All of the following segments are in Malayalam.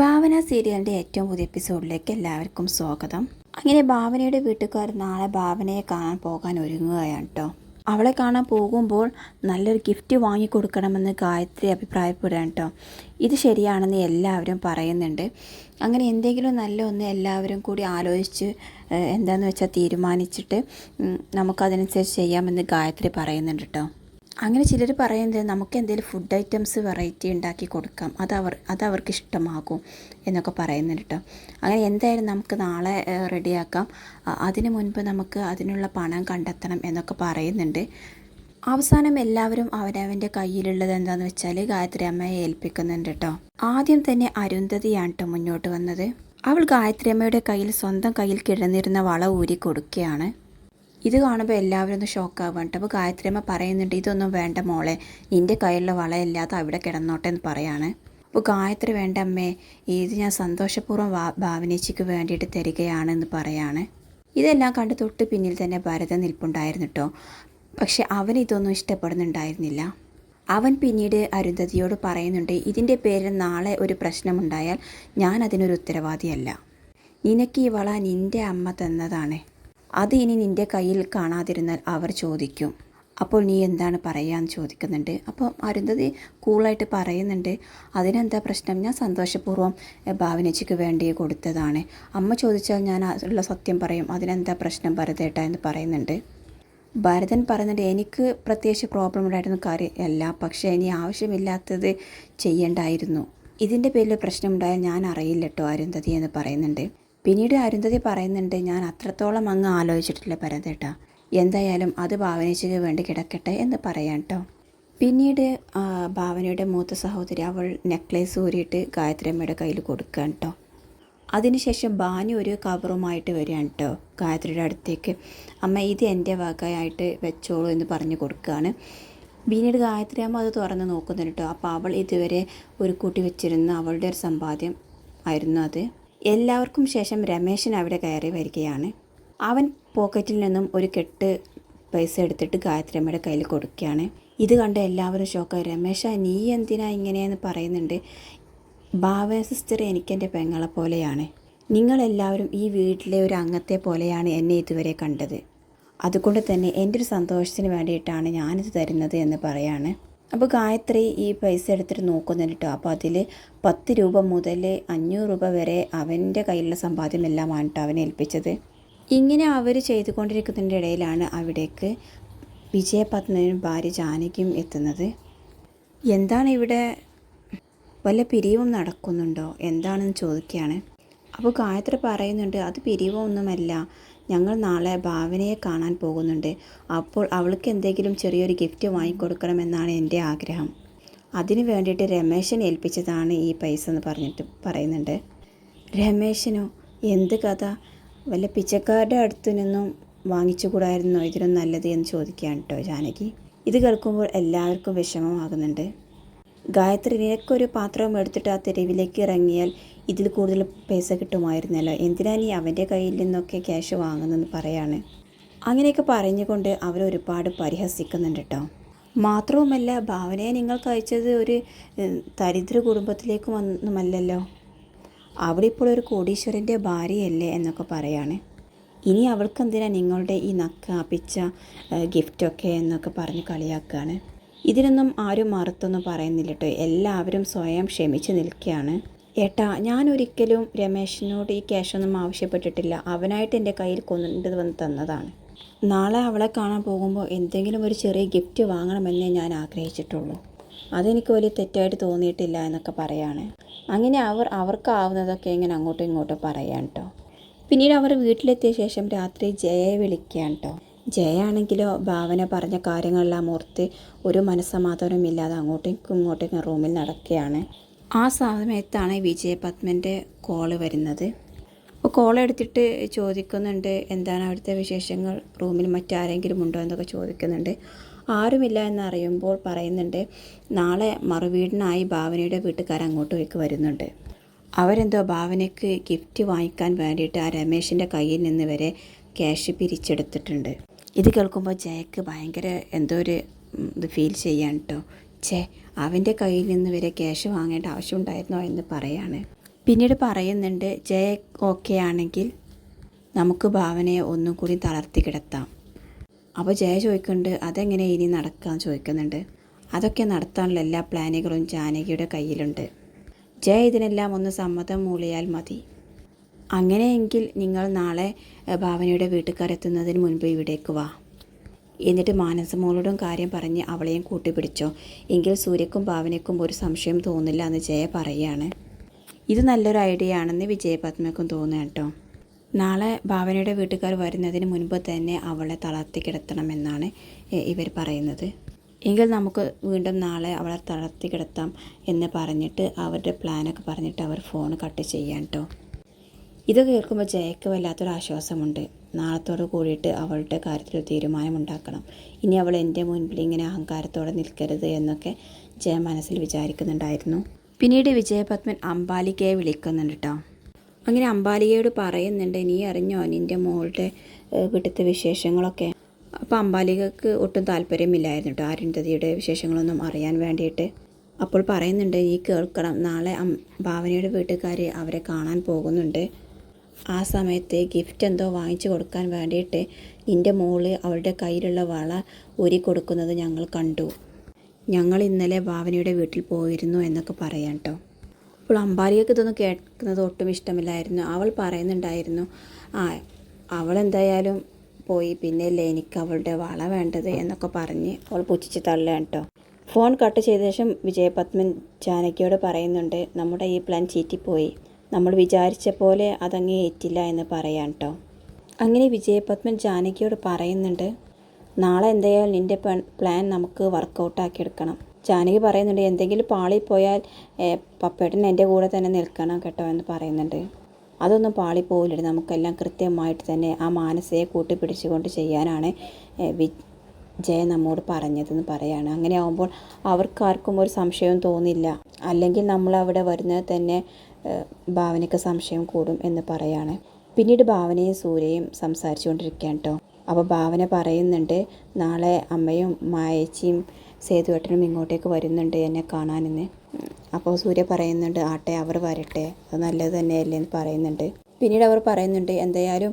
ഭാവന സീരിയലിന്റെ ഏറ്റവും പുതിയ എപ്പിസോഡിലേക്ക് എല്ലാവർക്കും സ്വാഗതം. അങ്ങനെ ഭാവനയുടെ വീട്ടുകാർ നാളെ ഭാവനയെ കാണാൻ പോകാൻ ഒരുങ്ങുകയാണ് കേട്ടോ അവളെ കാണാൻ പോകുമ്പോൾ നല്ലൊരു ഗിഫ്റ്റ് വാങ്ങിക്കൊടുക്കണമെന്ന് ഗായത്രി അഭിപ്രായപ്പെടുകയാണ് കേട്ടോ ഇത് ശരിയാണെന്ന് എല്ലാവരും പറയുന്നുണ്ട്. അങ്ങനെ എന്തെങ്കിലും നല്ല ഒന്ന് എല്ലാവരും കൂടി ആലോചിച്ച് എന്താണെന്ന് വെച്ചാൽ തീരുമാനിച്ചിട്ട് നമുക്കതനുസരിച്ച് ചെയ്യാമെന്ന് ഗായത്രി പറയുന്നുണ്ട് കേട്ടോ അങ്ങനെ ചിലർ പറയുന്നത് നമുക്ക് എന്തെങ്കിലും ഫുഡ് ഐറ്റംസ് വെറൈറ്റി ഉണ്ടാക്കി കൊടുക്കാം. അത് അവർ അത് അവർക്ക് ഇഷ്ടമാകും എന്നൊക്കെ പറയുന്നുണ്ട് കേട്ടോ അങ്ങനെ എന്തായാലും നമുക്ക് നാളെ റെഡിയാക്കാം അതിനു മുൻപ് നമുക്ക് അതിനുള്ള പണം കണ്ടെത്തണം എന്നൊക്കെ പറയുന്നുണ്ട്. അവസാനം എല്ലാവരും അവരവന്റെ കയ്യിലുള്ളത് എന്താണെന്ന് വെച്ചാൽ ഗായത്രി അമ്മയെ ഏൽപ്പിക്കുന്നുണ്ട് കേട്ടോ ആദ്യം തന്നെ അരുന്ധതിയാണ് കേട്ടോ മുന്നോട്ട് വന്നത്. അവൾ ഗായത്രി അമ്മയുടെ കയ്യിൽ സ്വന്തം കയ്യിൽ കിടന്നിരുന്ന വള ഊരി കൊടുക്കുകയാണ്. ഇത് കാണുമ്പോൾ എല്ലാവരും ഒന്ന് ഷോക്കാവാണ് കേട്ടോ അപ്പോൾ ഗായത്രിയമ്മ പറയുന്നുണ്ട് ഇതൊന്നും വേണ്ട മോളെ നിന്റെ കയ്യിലുള്ള വളയില്ലാതെ അവിടെ കിടന്നോട്ടെ എന്ന് പറയാണ്. അപ്പോൾ ഗായത്രി വേണ്ട അമ്മേ ഇത് ഞാൻ സന്തോഷപൂർവം വാ ഭാവനേച്ചിക്ക് വേണ്ടിയിട്ട് തരികയാണെന്ന് പറയാണ്. ഇതെല്ലാം കണ്ട് തൊട്ട് പിന്നിൽ തന്നെ ഭരതൻ നിൽപ്പുണ്ടായിരുന്നു കേട്ടോ പക്ഷെ അവൻ ഇതൊന്നും ഇഷ്ടപ്പെടുന്നുണ്ടായിരുന്നില്ല. അവൻ പിന്നീട് അരുന്ധതിയോട് പറയുന്നുണ്ട് ഇതിന്റെ പേരിൽ നാളെ ഒരു പ്രശ്നമുണ്ടായാൽ ഞാൻ അതിനൊരു ഉത്തരവാദിയല്ല. നിനക്ക് ഈ വള നിന്റെ അമ്മ തന്നതാണ്. അത് ഇനി നിന്റെ കയ്യിൽ കാണാതിരുന്നാൽ അവർ ചോദിക്കും. അപ്പോൾ നീ എന്താണ് പറയാന്ന് ചോദിക്കുന്നുണ്ട്. അപ്പോൾ അരുന്ധതി കൂളായിട്ട് പറയുന്നുണ്ട് അതിനെന്താ പ്രശ്നം? ഞാൻ സന്തോഷപൂർവം ഭാവനച്ചിക്ക് വേണ്ടി കൊടുത്തതാണ്. അമ്മ ചോദിച്ചാൽ ഞാൻ ഉള്ള സത്യം പറയും അതിനെന്താ പ്രശ്നം ഭരതേട്ട? എന്ന് പറയുന്നുണ്ട്. ഭരതൻ പറയുന്നുണ്ട് എനിക്ക് പ്രത്യേകിച്ച് പ്രോബ്ലം ഉണ്ടായിരുന്ന കാര്യമല്ല പക്ഷേ ഇനി ആവശ്യമില്ലാത്തത് ചെയ്യേണ്ടായിരുന്നു. ഇതിന്റെ പേരിൽ പ്രശ്നമുണ്ടായാൽ ഞാൻ അറിയില്ല കേട്ടോ അരുന്ധതി എന്ന് പറയുന്നുണ്ട്. പിന്നീട് അരുന്ധതി പറയുന്നുണ്ട് ഞാൻ അത്രത്തോളം അങ്ങ് ആലോചിച്ചിട്ടില്ല ഭരതേട്ട. എന്തായാലും അത് ഭാവനയ്ക്ക് വേണ്ടി കിടക്കട്ടെ എന്ന് പറയാം കേട്ടോ പിന്നീട് ഭാവനയുടെ മൂത്ത സഹോദരി അവൾ നെക്ലേസ് ഊരിയിട്ട് ഗായത്രിയമ്മയുടെ കയ്യിൽ കൊടുക്കുകയാണ് കേട്ടോ അതിനുശേഷം ബാനി ഒരു കവറുമായിട്ട് വരികയാണ് കേട്ടോ ഗായത്രിയുടെ അടുത്തേക്ക്. അമ്മ ഇത് എന്റെ വകയായിട്ട് വെച്ചോളൂ എന്ന് പറഞ്ഞു കൊടുക്കുകയാണ്. പിന്നീട് ഗായത്രി അമ്മ അത് തുറന്ന് നോക്കുന്നുണ്ട് കേട്ടോ അപ്പോൾ അവൾ ഇതുവരെ ഒരു കൂട്ടി വെച്ചിരുന്ന അവളുടെ ഒരു സമ്പാദ്യം ആയിരുന്നു അത്. എല്ലാവർക്കും ശേഷം രമേശൻ അവിടെ കയറി വരികയാണ്. അവൻ പോക്കറ്റിൽ നിന്നും ഒരു കെട്ട് പൈസ എടുത്തിട്ട് ഗായത്രി അമ്മയുടെ കയ്യിൽ കൊടുക്കുകയാണ്. ഇത് കണ്ട് എല്ലാവരും ഷോക്കായി രമേശ നീ എന്തിനാ ഇങ്ങനെയെന്ന് പറയുന്നുണ്ട്? ഭാവന സിസ്റ്റർ എനിക്കെന്റെ പെങ്ങളെ പോലെയാണ്. നിങ്ങളെല്ലാവരും ഈ വീട്ടിലെ ഒരു അംഗത്തെ പോലെയാണ് എന്നെ ഇതുവരെ കണ്ടത്. അതുകൊണ്ട് തന്നെ എന്റെ ഒരു സന്തോഷത്തിന് വേണ്ടിയിട്ടാണ് ഞാനിത് തരുന്നത് എന്ന് പറയാണ്. അപ്പോൾ ഗായത്രി ഈ പൈസ എടുത്തിട്ട് നോക്കുന്നുണ്ട് കേട്ടോ അപ്പോൾ അതിൽ പത്ത് രൂപ മുതൽ അഞ്ഞൂറ് രൂപ വരെ അവന്റെ കയ്യിലുള്ള സമ്പാദ്യം എല്ലാമാണ് കേട്ടോ അവനെ ഏൽപ്പിച്ചത്. ഇങ്ങനെ അവർ ചെയ്തുകൊണ്ടിരിക്കുന്നതിന്റെ ഇടയിലാണ് അവിടേക്ക് വിജയപത്മനും ഭാര്യ ജാനകിയും എത്തുന്നത്. എന്താണ് ഇവിടെ വല്ല പിരിവും നടക്കുന്നുണ്ടോ? എന്താണെന്ന് ചോദിക്കുകയാണ്. അപ്പോൾ ഗായത്രി പറയുന്നുണ്ട് അത് പിരിവൊന്നുമല്ല. ഞങ്ങൾ നാളെ ഭാവനയെ കാണാൻ പോകുന്നുണ്ട്. അപ്പോൾ അവൾക്ക് എന്തെങ്കിലും ചെറിയൊരു ഗിഫ്റ്റ് വാങ്ങിക്കൊടുക്കണമെന്നാണ് എന്റെ ആഗ്രഹം. അതിനു വേണ്ടിയിട്ട് രമേശൻ ഏൽപ്പിച്ചതാണ് ഈ പൈസ എന്ന് പറഞ്ഞിട്ട് പറയുന്നുണ്ട്. രമേശനോ? എന്ത് കഥ? വല്ല പിച്ചക്കാരുടെ അടുത്ത് നിന്നും വാങ്ങിച്ചുകൂടായിരുന്നോ? ഇതിനും നല്ലത് എന്ന് ചോദിക്കുകയാണ് കേട്ടോ ജാനകി. ഇത് കേൾക്കുമ്പോൾ എല്ലാവർക്കും വിഷമമാകുന്നുണ്ട്. ഗായത്രി നിനക്കൊരു പാത്രം എടുത്തിട്ട് ആ തെരുവിലേക്ക് ഇറങ്ങിയാൽ ഇതിൽ കൂടുതൽ പൈസ കിട്ടുമായിരുന്നല്ലോ. എന്തിനാ നീ അവന്റെ കയ്യിൽ നിന്നൊക്കെ ക്യാഷ് വാങ്ങുന്നെന്ന് പറയാണ്. അങ്ങനെയൊക്കെ പറഞ്ഞുകൊണ്ട് അവർ ഒരുപാട് പരിഹസിക്കുന്നുണ്ട് കേട്ടോ. മാത്രവുമല്ല ഭാവനയെ നിങ്ങൾക്ക് അയച്ചത് ഒരു ദരിദ്ര കുടുംബത്തിലേക്ക് വന്നുമല്ലല്ലോ അവിടെ ഇപ്പോൾ ഒരു കോടീശ്വരന്റെ ഭാര്യയല്ലേ എന്നൊക്കെ പറയാണ്. ഇനി അവൾക്ക് എന്തിനാ നിങ്ങളുടെ ഈ നക്ക പിച്ച ഗിഫ്റ്റൊക്കെ എന്നൊക്കെ പറഞ്ഞ് കളിയാക്കുകയാണ് ഇതിനൊന്നും ആരും മറുത്തൊന്നും പറയുന്നില്ല കേട്ടോ. എല്ലാവരും സ്വയം ക്ഷമിച്ച് നിൽക്കുകയാണ്. ഏട്ടാ ഞാനൊരിക്കലും രമേശിനോട് ഈ ക്യാഷൊന്നും ആവശ്യപ്പെട്ടിട്ടില്ല. അവനായിട്ട് എന്റെ കയ്യിൽ കൊണ്ടു തന്നതാണ്. നാളെ അവളെ കാണാൻ പോകുമ്പോൾ എന്തെങ്കിലും ഒരു ചെറിയ ഗിഫ്റ്റ് വാങ്ങണമെന്നേ ഞാൻ ആഗ്രഹിച്ചിട്ടുള്ളൂ. അതെനിക്ക് വലിയ തെറ്റായിട്ട് തോന്നിയിട്ടില്ല എന്നൊക്കെ പറയാണ്. അങ്ങനെ അവർ അവർക്കാവുന്നതൊക്കെ ഇങ്ങനെ അങ്ങോട്ടും ഇങ്ങോട്ടും പറയാൻ കേട്ടോ പിന്നീട് അവർ വീട്ടിലെത്തിയ ശേഷം രാത്രി ജയയെ വിളിക്കുകയാണ് കേട്ടോ ജയ ആണെങ്കിലോ ഭാവന പറഞ്ഞ കാര്യങ്ങളെല്ലാം ഓർത്ത് ഒരു മനസ്സമാധാനമില്ലാതെ അങ്ങോട്ടേക്കും ഇങ്ങോട്ടേക്കും റൂമിൽ നടക്കുകയാണ്. ആ സമയത്താണ് വിജയപത്മന്റെ കോൾ വരുന്നത്. അപ്പോൾ കോൾ എടുത്തിട്ട് ചോദിക്കുന്നുണ്ട് എന്താണ് അവിടുത്തെ വിശേഷങ്ങൾ? റൂമിൽ മറ്റാരെങ്കിലും ഉണ്ടോ എന്നൊക്കെ ചോദിക്കുന്നുണ്ട്. ആരുമില്ല എന്നറിയുമ്പോൾ പറയുന്നുണ്ട് നാളെ മറുവീടിനായി ഭാവനയുടെ വീട്ടുകാർ അങ്ങോട്ടേക്ക് വരുന്നുണ്ട്. അവരെന്തോ ഭാവനയ്ക്ക് ഗിഫ്റ്റ് വാങ്ങിക്കാൻ വേണ്ടിയിട്ട് ആ രമേശിന്റെ കയ്യിൽ നിന്ന് വരെ ക്യാഷ് പിരിച്ചെടുത്തിട്ടുണ്ട്. ഇത് കേൾക്കുമ്പോൾ ജയക്ക് ഭയങ്കര എന്തോ ഒരു ഇത് ഫീൽ ചെയ്യാൻ കേട്ടോ ഛേ അവന്റെ കയ്യിൽ നിന്ന് വരെ ക്യാഷ് വാങ്ങേണ്ട ആവശ്യമുണ്ടായിരുന്നോ എന്ന് പറയാണ്. പിന്നീട് പറയുന്നുണ്ട് ജയ ഓക്കെ ആണെങ്കിൽ നമുക്ക് ഭാവനയെ ഒന്നും കൂടി തളർത്തി കിടത്താം. അപ്പോൾ ജയ ചോദിക്കുന്നുണ്ട് അതെങ്ങനെ ഇനി നടക്കാൻ ചോദിക്കുന്നുണ്ട്. അതൊക്കെ നടത്താനുള്ള എല്ലാ പ്ലാനുകളും ജാനകിയുടെ കയ്യിലുണ്ട്. ജയ ഇതിനെല്ലാം ഒന്ന് സമ്മതം മൂളിയാൽ മതി. അങ്ങനെയെങ്കിൽ നിങ്ങൾ നാളെ ഭാവനയുടെ വീട്ടുകാരെത്തുന്നതിന് മുൻപ് ഇവിടേക്ക് വാ. എന്നിട്ട് മാനസമോളോടും കാര്യം പറഞ്ഞ് അവളെയും കൂട്ടിപ്പിടിച്ചോ. എങ്കിൽ സൂര്യക്കും ഭാവനയ്ക്കും ഒരു സംശയം തോന്നില്ല എന്ന് ജയ പറയുകയാണ് ഇത് നല്ലൊരു ഐഡിയ ആണെന്ന് വിജയപത്മയ്ക്കും തോന്നുക കേട്ടോ. നാളെ ഭാവനയുടെ വീട്ടുകാർ വരുന്നതിന് മുൻപ് തന്നെ അവളെ തളർത്തി കിടത്തണമെന്നാണ് ഇവർ പറയുന്നത്. എങ്കിൽ നമുക്ക് വീണ്ടും നാളെ അവളെ തളർത്തി കിടത്താം എന്ന് പറഞ്ഞിട്ട് അവരുടെ പ്ലാനൊക്കെ പറഞ്ഞിട്ട് അവർ ഫോൺ കട്ട് ചെയ്യാൻ കേട്ടോ ഇത് കേൾക്കുമ്പോൾ ജയക്ക് വല്ലാത്തൊരു ആശ്വാസമുണ്ട്. നാളത്തോട് കൂടിയിട്ട് അവളുടെ കാര്യത്തിൽ തീരുമാനമുണ്ടാക്കണം. ഇനി അവൾ എന്റെ മുൻപിൽ ഇങ്ങനെ അഹങ്കാരത്തോടെ നിൽക്കരുത് എന്നൊക്കെ ജയ മനസ്സിൽ വിചാരിക്കുന്നുണ്ടായിരുന്നു. പിന്നീട് വിജയപത്മൻ അംബാലികയെ വിളിക്കുന്നുണ്ട് കേട്ടോ അങ്ങനെ അംബാലികയോട് പറയുന്നുണ്ട് നീ അറിഞ്ഞോ നിന്റെ മോളുടെ വീട്ടിലത്തെ വിശേഷങ്ങളൊക്കെ? അപ്പോൾ അംബാലികക്ക് ഒട്ടും താല്പര്യമില്ലായിരുന്നു കേട്ടോ അരുന്ധതിയുടെ വിശേഷങ്ങളൊന്നും അറിയാൻ വേണ്ടിയിട്ട്. അപ്പോൾ പറയുന്നുണ്ട് നീ കേൾക്കണം നാളെ ഭാവനയുടെ വീട്ടുകാർ അവരെ കാണാൻ പോകുന്നുണ്ട്. ആ സമയത്ത് ഗിഫ്റ്റ് എന്തോ വാങ്ങിച്ചു കൊടുക്കാൻ വേണ്ടിയിട്ട് നിന്റെ മോൾ അവളുടെ കയ്യിലുള്ള വള ഊരി കൊടുക്കുന്നത് ഞങ്ങൾ കണ്ടു. ഞങ്ങൾ ഇന്നലെ ഭാവനയുടെ വീട്ടിൽ പോയിരുന്നു എന്നൊക്കെ പറയാം കേട്ടോ അപ്പോൾ അമ്പാലികൾക്ക് ഇതൊന്നും കേൾക്കുന്നത് ഒട്ടും ഇഷ്ടമില്ലായിരുന്നു. അവൾ പറയുന്നുണ്ടായിരുന്നു ആ അവൾ എന്തായാലും പോയി പിന്നെയല്ലേ എനിക്ക് അവളുടെ വള വേണ്ടത്? എന്നൊക്കെ പറഞ്ഞ് അവൾ പുച്ഛിച്ച് തള്ളുകയാണ് കേട്ടോ ഫോൺ കട്ട് ചെയ്ത ശേഷം വിജയപത്മൻ ജാനകിയോട് പറയുന്നുണ്ട് നമ്മുടെ ഈ പ്ലാൻ ചീറ്റിപ്പോയി. നമ്മൾ വിചാരിച്ച പോലെ അതങ്ങേ ഏറ്റില്ല എന്ന് പറയാം കേട്ടോ അങ്ങനെ വിജയപത്മൻ ജാനകിയോട് പറയുന്നുണ്ട് നാളെ എന്തായാലും നിന്റെ പ്ലാൻ നമുക്ക് വർക്കൗട്ടാക്കി എടുക്കണം ജാനകി പറയുന്നുണ്ട് എന്തെങ്കിലും പാളി പോയാൽ പപ്പേട്ടൻ എന്റെ കൂടെ തന്നെ നിൽക്കണം കേട്ടോ എന്ന് പറയുന്നുണ്ട്. അതൊന്നും പാളി പോവില്ല നമുക്കെല്ലാം കൃത്യമായിട്ട് തന്നെ ആ മാനസയെ കൂട്ടി പിടിച്ചുകൊണ്ട് ചെയ്യാനാണ് ജയ നമ്മോട് പറഞ്ഞതെന്ന് പറയാണ്. അങ്ങനെ ആവുമ്പോൾ അവർക്കാർക്കും ഒരു സംശയവും തോന്നില്ല. അല്ലെങ്കിൽ നമ്മൾ അവിടെ വരുന്നത് തന്നെ ഭാവനയ്ക്ക് സംശയം കൂടും എന്ന് പറയാണ്. പിന്നീട് ഭാവനയും സൂര്യയും സംസാരിച്ചുകൊണ്ടിരിക്കുകയാണ് കേട്ടോ അപ്പോൾ ഭാവന പറയുന്നുണ്ട് നാളെ അമ്മയും മായച്ചിയും സേതുവേട്ടനും ഇങ്ങോട്ടേക്ക് വരുന്നുണ്ട് എന്നെ കാണാനെന്ന്. അപ്പോൾ സൂര്യ പറയുന്നുണ്ട് ആട്ടെ അവർ വരട്ടെ അത് നല്ലത് തന്നെയല്ലേ എന്ന് പറയുന്നുണ്ട്. പിന്നീട് അവർ പറയുന്നുണ്ട് എന്തായാലും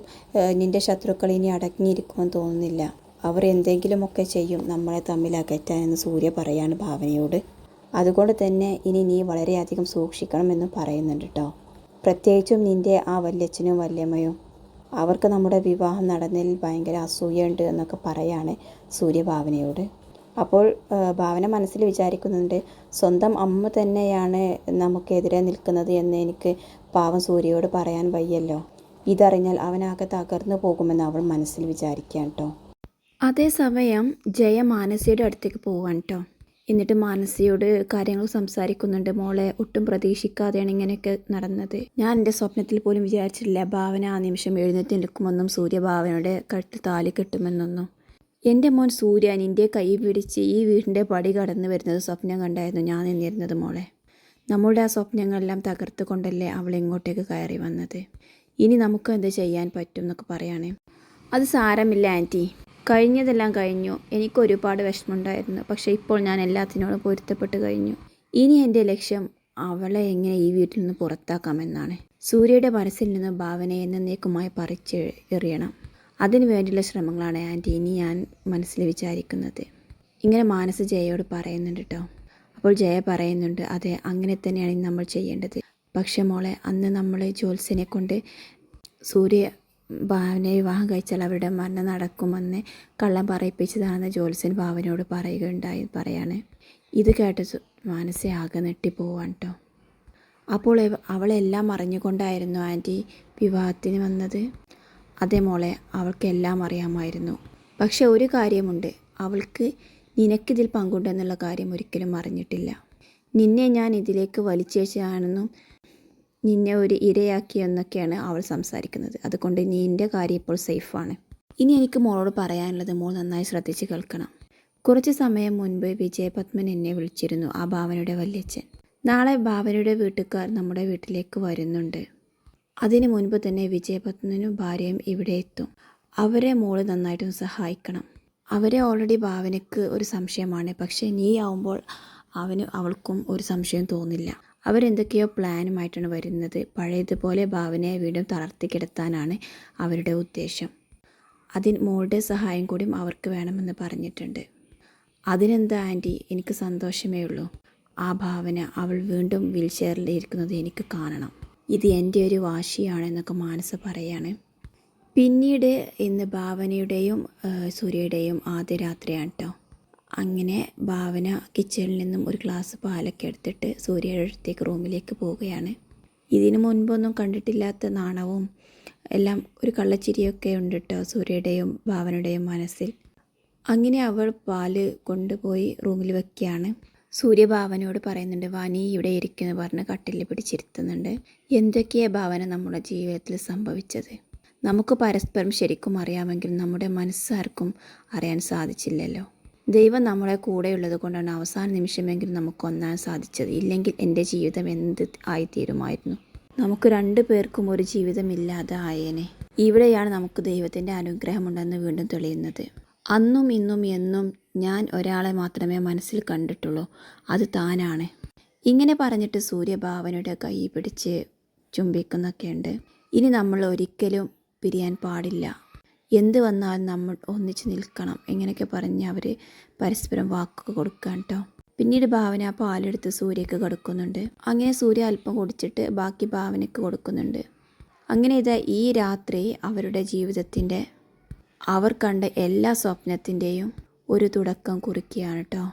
നിന്റെ ശത്രുക്കൾ ഇനി അടങ്ങിയിരിക്കുമെന്ന് തോന്നുന്നില്ല. അവർ എന്തെങ്കിലുമൊക്കെ ചെയ്യും നമ്മളെ തമ്മിൽ അകറ്റാൻ എന്ന് സൂര്യ പറയാണ് ഭാവനയോട്. അതുകൊണ്ട് തന്നെ ഇനി നീ വളരെയധികം സൂക്ഷിക്കണമെന്ന് പറയുന്നുണ്ട് കേട്ടോ പ്രത്യേകിച്ചും നിന്റെ ആ വല്യച്ഛനും വല്യമ്മയും. അവർക്ക് നമ്മുടെ വിവാഹം നടന്നതിൽ ഭയങ്കര അസൂയുണ്ട് എന്നൊക്കെ പറയാണ് സൂര്യ ഭാവനയോട് അപ്പോൾ ഭാവന മനസ്സിൽ വിചാരിക്കുന്നുണ്ട് സ്വന്തം അമ്മ തന്നെയാണ് നമുക്കെതിരെ നിൽക്കുന്നത് എന്ന് എനിക്ക് പാവം സൂര്യയോട് പറയാൻ വയ്യല്ലോ. ഇതറിഞ്ഞാൽ അവനാകെ തകർന്നു പോകുമെന്ന് അവൾ മനസ്സിൽ വിചാരിക്കാം കേട്ടോ അതേസമയം ജയ മാനസിയുടെ അടുത്തേക്ക് പോവാൻ കേട്ടോ എന്നിട്ട് മാനസിയോട് കാര്യങ്ങൾ സംസാരിക്കുന്നുണ്ട്. മോളെ ഒട്ടും പ്രതീക്ഷിക്കാതെയാണ് ഇങ്ങനെയൊക്കെ നടന്നത്. ഞാൻ എന്റെ സ്വപ്നത്തിൽ പോലും വിചാരിച്ചിട്ടില്ല ഭാവന ആ നിമിഷം എഴുന്നേറ്റ് നിൽക്കുമെന്നും സൂര്യ ഭാവനയുടെ കഴുത്ത് താലി കെട്ടുമെന്നൊന്നും. എന്റെ മോൻ സൂര്യ നിന്റെ കൈ പിടിച്ച് ഈ വീടിന്റെ പടി കടന്നു വരുന്നത് സ്വപ്നം കണ്ടായിരുന്നു ഞാൻ നിന്നിരുന്നത് മോളെ. നമ്മളുടെ ആ സ്വപ്നങ്ങളെല്ലാം തകർത്ത് കൊണ്ടല്ലേ അവൾ ഇങ്ങോട്ടേക്ക് കയറി വന്നത്? ഇനി നമുക്ക് എന്ത് ചെയ്യാൻ പറ്റും എന്നൊക്കെ പറയാണ്. അത് സാരമില്ല ആന്റി. കഴിഞ്ഞതെല്ലാം കഴിഞ്ഞു. എനിക്കൊരുപാട് വിഷമമുണ്ടായിരുന്നു. പക്ഷേ ഇപ്പോൾ ഞാൻ എല്ലാത്തിനോടും പൊരുത്തപ്പെട്ട് കഴിഞ്ഞു. ഇനി എന്റെ ലക്ഷ്യം അവളെ എങ്ങനെ ഈ വീട്ടിൽ നിന്ന് പുറത്താക്കാമെന്നാണ്. സൂര്യയുടെ മനസ്സിൽ നിന്ന് ഭാവനയെ എന്നേക്കുമായി പറിച്ച് എറിയണം. അതിനു വേണ്ടിയുള്ള ശ്രമങ്ങളാണ് ആന്റി ഇനി ഞാൻ മനസ്സിൽ വിചാരിക്കുന്നത്. ഇങ്ങനെ മാനസ് ജയയോട് പറയുന്നുണ്ട് കേട്ടോ അപ്പോൾ ജയ പറയുന്നുണ്ട് അതെ അങ്ങനെ തന്നെയാണ് നമ്മൾ ചെയ്യേണ്ടത്. പക്ഷേ മോളെ അന്ന് നമ്മൾ ജ്യോത്സ്യനെ കൊണ്ട് സൂര്യ ഭാവനയെ വിവാഹം കഴിച്ചാൽ അവരുടെ മരണം നടക്കുമെന്ന് കള്ളം പറയിപ്പിച്ചതാണെന്ന് ജോത്സ്യൻ ഭാവനയോട് പറയുകയുണ്ടായി പറയാണ്. ഇത് കേട്ട് മനസ്സെ മാനസെ ആകെ നെട്ടിപ്പോവാണ് കേട്ടോ അപ്പോൾ അവളെല്ലാം അറിഞ്ഞുകൊണ്ടായിരുന്നു ആന്റി വിവാഹത്തിന് വന്നത്? അതേ മോളെ അവൾക്കെല്ലാം അറിയാമായിരുന്നു. പക്ഷെ ഒരു കാര്യമുണ്ട്. അവൾക്ക് നിനക്കിതിൽ പങ്കുണ്ടെന്നുള്ള കാര്യം ഒരിക്കലും അറിഞ്ഞിട്ടില്ല. നിന്നെ ഞാൻ ഇതിലേക്ക് വലിച്ചേച്ചാണെന്നും നിന്നെ ഒരു ഇരയാക്കി എന്നൊക്കെയാണ് അവൾ സംസാരിക്കുന്നത്. അതുകൊണ്ട് നീ എന്റെ കാര്യം ഇപ്പോൾ സേഫാണ്. ഇനി എനിക്ക് മോളോട് പറയാനുള്ളത് മോൾ നന്നായി ശ്രദ്ധിച്ച് കേൾക്കണം. കുറച്ച് സമയം മുൻപ് വിജയപത്മൻ എന്നെ വിളിച്ചിരുന്നു ആ ഭാവനയുടെ വല്യച്ഛൻ. നാളെ ഭാവനയുടെ വീട്ടുകാർ നമ്മുടെ വീട്ടിലേക്ക് വരുന്നുണ്ട്. അതിനു മുൻപ് തന്നെ വിജയപത്മനും ഭാര്യയും ഇവിടെ എത്തും. അവരെ മോൾ നന്നായിട്ടും സഹായിക്കണം. അവരെ ഓൾറെഡി ഭാവനയ്ക്ക് ഒരു സംശയമാണ്. പക്ഷേ നീ ആവുമ്പോൾ അവന് അവൾക്കും ഒരു സംശയം തോന്നില്ല. അവരെന്തൊക്കെയോ പ്ലാനുമായിട്ടാണ് വരുന്നത്. പഴയതുപോലെ ഭാവനയെ വീണ്ടും തളർത്തിക്കിടത്താനാണ് അവരുടെ ഉദ്ദേശം. അതിന് മോളുടെ സഹായം കൂടിയും അവർക്ക് വേണമെന്ന് പറഞ്ഞിട്ടുണ്ട്. അതിനെന്താ ആന്റി എനിക്ക് സന്തോഷമേ ഉള്ളൂ. ആ ഭാവന അവൾ വീണ്ടും വീൽ ചെയറിൽ ഇരിക്കുന്നത് എനിക്ക് കാണണം. ഇത് എന്റെ ഒരു വാശിയാണ് എന്നൊക്കെ മാനസ പറയാണ്. പിന്നീട് ഇന്ന് ഭാവനയുടെയും സൂര്യയുടെയും ആദ്യ രാത്രിയാണ് കേട്ടോ അങ്ങനെ ഭാവന കിച്ചണിൽ നിന്നും ഒരു ഗ്ലാസ് പാലൊക്കെ എടുത്തിട്ട് സൂര്യയുടെ അടുത്തേക്ക് റൂമിലേക്ക് പോവുകയാണ്. ഇതിനു മുൻപൊന്നും കണ്ടിട്ടില്ലാത്ത നാണവും എല്ലാം ഒരു കള്ളച്ചിരിയൊക്കെ ഉണ്ട് കേട്ടോ സൂര്യയുടെയും ഭാവനയുടെയും മനസ്സിൽ. അങ്ങനെ അവൾ പാൽ കൊണ്ടുപോയി റൂമിൽ വെക്കുകയാണ്. സൂര്യ ഭാവനയോട് പറയുന്നുണ്ട് വാനി ഇവിടെ ഇരിക്കുന്നു പറഞ്ഞ് കട്ടിലിൽ പിടിച്ചിരുത്തുന്നുണ്ട്. എന്തൊക്കെയാണ് ഭാവന നമ്മുടെ ജീവിതത്തിൽ സംഭവിച്ചത്? നമുക്ക് പരസ്പരം ശരിക്കും അറിയാമെങ്കിലും നമ്മുടെ മനസ്സാർക്കും അറിയാൻ സാധിച്ചില്ലല്ലോ. ദൈവം നമ്മളെ കൂടെയുള്ളത് കൊണ്ടാണ് അവസാന നിമിഷമെങ്കിലും നമുക്ക് ഒന്നാൻ സാധിച്ചത്. ഇല്ലെങ്കിൽ എന്റെ ജീവിതം എന്ത് ആയിത്തീരുമായിരുന്നു? നമുക്ക് രണ്ടു പേർക്കും ഒരു ജീവിതമില്ലാതെ ആയേനെ. ഇവിടെയാണ് നമുക്ക് ദൈവത്തിന്റെ അനുഗ്രഹമുണ്ടെന്ന് വീണ്ടും തെളിയുന്നത്. അന്നും ഇന്നും എന്നും ഞാൻ ഒരാളെ മാത്രമേ മനസ്സിൽ കണ്ടിട്ടുള്ളൂ. അത് താനാണ്. ഇങ്ങനെ പറഞ്ഞിട്ട് സൂര്യഭാവനയുടെ കൈ പിടിച്ച് ചുംബിക്കുന്നൊക്കെയുണ്ട്. ഇനി നമ്മൾ ഒരിക്കലും പിരിയാൻ പാടില്ല. എന്ത് വന്നാലും നമ്മൾ ഒന്നിച്ച് നിൽക്കണം. ഇങ്ങനെയൊക്കെ പറഞ്ഞ് അവർ പരസ്പരം വാക്ക് കൊടുക്കാൻ കേട്ടോ പിന്നീട് ഭാവന പാലെടുത്ത് സൂര്യക്ക് കൊടുക്കുന്നുണ്ട്. അങ്ങനെ സൂര്യ അല്പം കുടിച്ചിട്ട് ബാക്കി ഭാവനയ്ക്ക് കൊടുക്കുന്നുണ്ട്. അങ്ങനെ ഇത് ഈ രാത്രി അവരുടെ ജീവിതത്തിന്റെ അവർ കണ്ട എല്ലാ സ്വപ്നത്തിന്റെയും ഒരു തുടക്കം കുറിക്കുകയാണ് കേട്ടോ